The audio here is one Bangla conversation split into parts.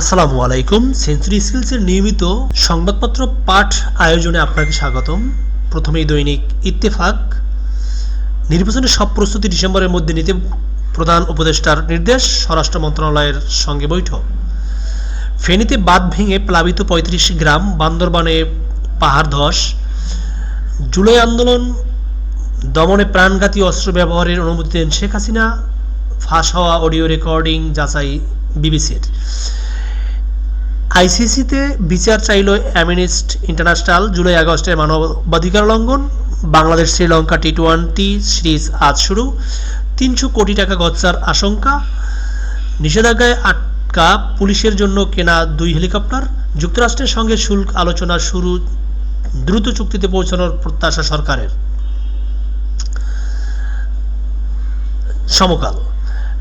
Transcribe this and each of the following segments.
আসসালামু আলাইকুম। সেঞ্চুরি স্কিলসের নিয়মিত সংবাদপত্র পাঠ আয়োজনে আপনাকে স্বাগতম। প্রথমেই দৈনিক ইত্তেফাক। নির্বাচনের সব প্রস্তুতি ডিসেম্বরের মধ্যে নিতে প্রধান উপদেষ্টার নির্দেশ, স্বরাষ্ট্র মন্ত্রণালয়ের সঙ্গে বৈঠক। ফেনীতে বাঁধ ভেঙে প্লাবিত পঁয়ত্রিশ গ্রাম, বান্দরবানে পাহাড় ধস। জুলাই আন্দোলন, দমনে প্রাণঘাতী অস্ত্র ব্যবহারের অনুমতি দেন শেখ হাসিনা। ফাঁস হওয়া অডিও রেকর্ডিং যাচাই বিবিসির। আইসিসিতে বিচার চাইল অ্যামিনিস্ট ইন্টারন্যাশনাল জুলাই আগস্টের মানবাধিকার লঙ্ঘন। Bangladesh, Sri Lanka T twenty series আজ শুরু। তিনশো কোটি টাকা গচ্চার আশঙ্কা। নিষেধাজ্ঞায় আটকা পুলিশের জন্য কেনা দুই হেলিকপ্টার। যুক্তরাষ্ট্রের সঙ্গে শুল্ক আলোচনা শুরু, দ্রুত চুক্তিতে পৌঁছানোর প্রত্যাশা সরকারের। সমকাল।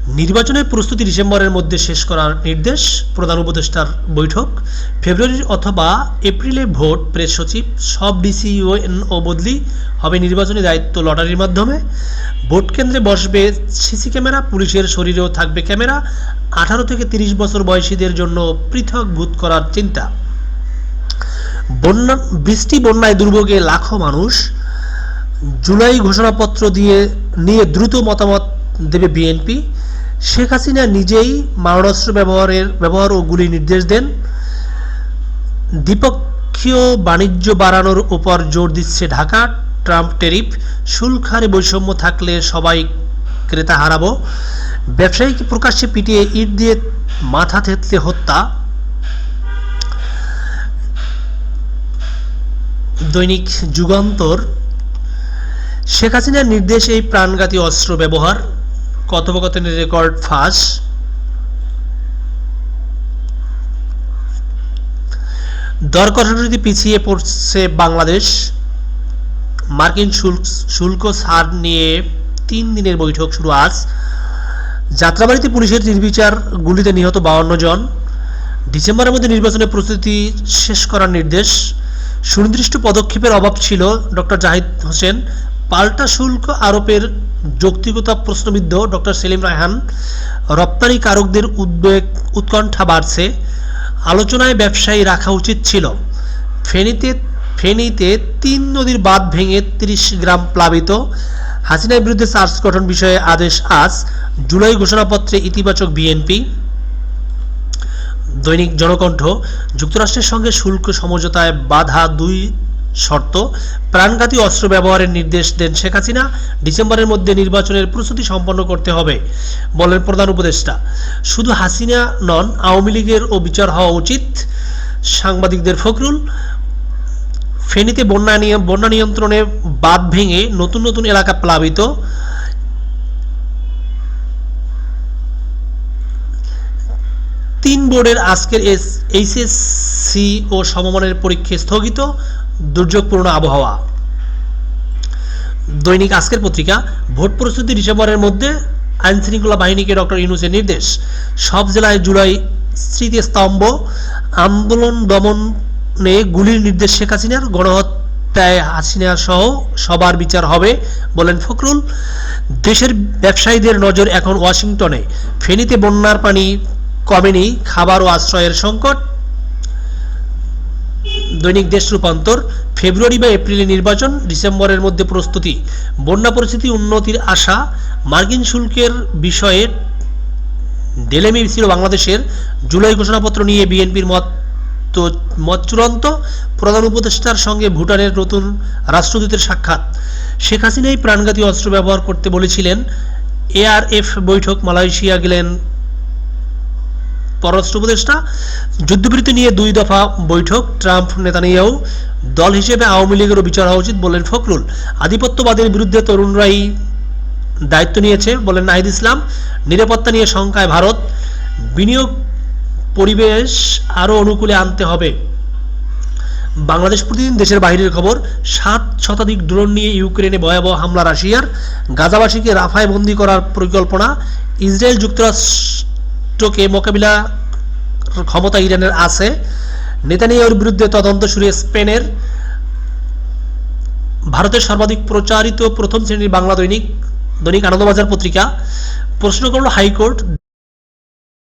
নির্বাচনের প্রস্তুতি ডিসেম্বরের মধ্যে শেষ করার নির্দেশ প্রধান উপদেষ্টার বৈঠক। ফেব্রুয়ারি অথবা এপ্রিলে ভোট, প্রেস সচিব, সব ডিসি ও বদলি হবে নির্বাচনী দায়িত্ব লটারির মাধ্যমে। ভোট কেন্দ্রে বসবে সিসি ক্যামেরা, পুলিশের শরীরেও থাকবে ক্যামেরা। আঠারো থেকে তিরিশ বছর বয়সীদের জন্য পৃথক ভূত করার চিন্তা। বন্যা, বৃষ্টি বন্যায় দুর্ভোগে লাখো মানুষ। জুলাই ঘোষণাপত্র দিয়ে নিয়ে দ্রুত মতামত দেবে বিএনপি। শেখ হাসিনা নিজেই মারণাস্ত্র ব্যবহারের ব্যবহার ও গুলি নির্দেশ দেন। দ্বিপক্ষীয় বাণিজ্য বাড়ানোর উপর জোর দিচ্ছে ঢাকা। ট্রাম্প টেরিফ শুল্ক হারে বৈষম্য থাকলে সবাই ক্রেতা হারাবো। ব্যবসায়ীকে প্রকাশ্যে পিটিয়ে ইট দিয়ে মাথা থেতলে হত্যা। দৈনিক যুগান্তর। শেখ হাসিনার নির্দেশে এই প্রাণঘাতী অস্ত্র ব্যবহার। কথোপকথনের রেকর্ড ফাঁস। দর কষাকষিতে পিছিয়ে পড়ছে বাংলাদেশ। মার্কিন শুল্ক শুল্ক ছাড় নিয়ে তিন দিনের বৈঠক শুরু আজ। যাত্রাবাড়িতে পুলিশের নির্বিচার গুলিতে নিহত বাউন্ন জন। ডিসেম্বরের মধ্যে নির্বাচনের প্রস্তুতি শেষ করার নির্দেশ। সুনির্দিষ্ট পদক্ষেপের অভাব ছিল ডক্টর জাহিদ হোসেন। পাল্টা শুল্ক আরোপের যৌক্তিকতা প্রশ্নবিদ্ধ ডক্টর সেলিম রায়হান, রপ্তানি কারকদের উদ্বেগ, উৎকণ্ঠা বাড়ছে, আলোচনায় ব্যবসায়ী রাখা উচিত ছিল। ফেনীতে ফেনীতে তিন নদীর বাঁধ ভেঙে তিরিশ গ্রাম প্লাবিত। হাসিনার বিরুদ্ধে চার্জ গঠন বিষয়ে আদেশ আজ। জুলাই ঘোষণাপত্রে ইতিবাচক বিএনপি। দৈনিক জনকণ্ঠ, যুক্তরাষ্ট্রের সঙ্গে শুল্ক সমঝোতায় বাধা দুই শর্ত, প্রাণঘাতী অস্ত্র ব্যবহারের নির্দেশ দেন শেখ হাসিনা। ডিসেম্বরের মধ্যে নির্বাচনের প্রস্তুতি সম্পন্ন করতে হবে, বলেন প্রধান উপদেষ্টা। শুধু হাসিনা নন, আওয়ামী লীগের ও বিচার হওয়া উচিত। সাংবাদিকদের ফখরুল, ফেনীতে বন্যা নিয়ে বন্যা নিয়ন্ত্রণে বাঁধ ভেঙে নতুন নতুন এলাকা প্লাবিত। তিন বোর্ডের আজকের এস এইচএসসি ও সমমানের পরীক্ষা স্থগিত। দুর্যোগপূর্ণ আবহাওয়া। দৈনিক আজকের পত্রিকা, ভোট প্রস্তুতি ডিসেম্বরের মধ্যে আইন শৃঙ্খলা বাহিনীকে ডক্টর ইউনুসের নির্দেশ। সব জেলায় জুলাই স্মৃতিস্তম্ভ আন্দোলন দমনে গুলির নির্দেশ শেখ হাসিনার, গণহত্যায় হাসিনা সহ সবার বিচার হবে বলেন ফখরুল। দেশের ব্যবসায়ীদের নজর এখন ওয়াশিংটনে। ফেনীতে বন্যার পানি কমেনি, খাবার ও আশ্রয়ের সংকট। দৈনিক দেশ রূপান্তর, ফেব্রুয়ারি বা এপ্রিলে নির্বাচন, ডিসেম্বরের মধ্যে প্রস্তুতি। বন্যা পরিস্থিতি, উন্নতির আশা, মার্কিন শুল্কের বিষয়ে ডেলেমি ছিল বাংলাদেশের। জুলাই ঘোষণাপত্র নিয়ে বিএনপির মত তো মত চূড়ান্ত। প্রধান উপদেষ্টার সঙ্গে ভুটানের নতুন রাষ্ট্রদূতের সাক্ষাৎ। শেখ হাসিনাই প্রাণঘাতী অস্ত্র ব্যবহার করতে বলেছিলেন এআরএফ বৈঠক মালয়েশিয়া গেলেন পররাষ্ট্র উপদেষ্টা, যুদ্ধবিরতি নিয়ে দুই দফা বৈঠক, ট্রাম্প, নেতানিয়াহু দল হিসেবে আওয়ামী লীগেরও বিচার হওয়া উচিত বলেন ফখরুল। আধিপত্যবাদের বিরুদ্ধে তরুণরাই দায়িত্ব নিয়েছে বলেন নাহিদ ইসলাম। নিরাপত্তা নিয়ে শঙ্কায় ভারত। বিনিয়োগ পরিবেশ আরও অনুকূলে আনতে হবে। বাংলাদেশ প্রতিদিন দেশের বাইরের খবর, সাত শতাধিক ড্রোন নিয়ে ইউক্রেনে ভয়াবহ হামলা রাশিয়ার। গাজাবাসীকে রাফায় বন্দি করার পরিকল্পনা, ইসরায়েল যুক্তরাষ্ট্রকে মোকাবিলা ক্ষমতা ইরানের আছে। নেতানিয়ার বিরুদ্ধে তদন্ত শুরু স্পেনের। ভারতের সর্বাধিক প্রচারিত প্রথম শ্রেণির বাংলা দৈনিক দৈনিক আনন্দবাজার পত্রিকা। প্রশ্ন করল হাইকোর্ট।